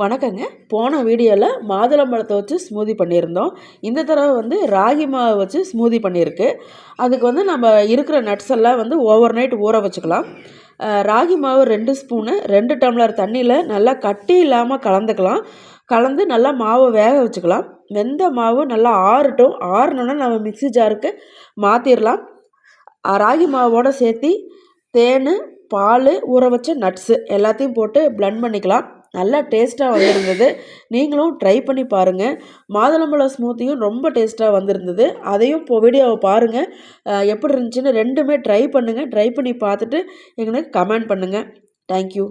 வணக்கங்க. போன வீடியோவில் மாதுளம்பழத்தை வச்சு ஸ்மூதி பண்ணியிருந்தோம். இந்த தடவை வந்து ராகி மாவை வச்சு ஸ்மூதி பண்ணியிருக்கு. அதுக்கு வந்து நம்ம இருக்கிற நட்ஸ் எல்லாம் வந்து ஓவர் நைட் ஊற வச்சுக்கலாம். ராகி மாவு ரெண்டு ஸ்பூனு ரெண்டு டம்ளர் தண்ணியில் நல்லா கட்டி இல்லாமல் கலந்துக்கலாம். கலந்து நல்லா மாவை வேக வச்சுக்கலாம். வெந்த மாவு நல்லா ஆறட்டும். ஆறணுன்னா நம்ம மிக்சி ஜாருக்கு மாற்றிடலாம் ராகி மாவோடு சேர்த்தி தேன் பால் ஊற வச்ச நட்ஸு எல்லாத்தையும் போட்டு ப்ளண்ட் பண்ணிக்கலாம். நல்லா டேஸ்ட்டாக வந்திருந்தது. நீங்களும் ட்ரை பண்ணி பாருங்கள் மாதுளம்பழம் ஸ்மூத்தியும் ரொம்ப டேஸ்ட்டாக வந்திருந்தது. அதையும் இப்போ வீடியோவை பாருங்கள் எப்படி இருந்துச்சுன்னு ரெண்டுமே ட்ரை பண்ணுங்கள் ட்ரை பண்ணி பார்த்துட்டு எங்களுக்கு கமெண்ட் பண்ணுங்கள் தேங்க்யூ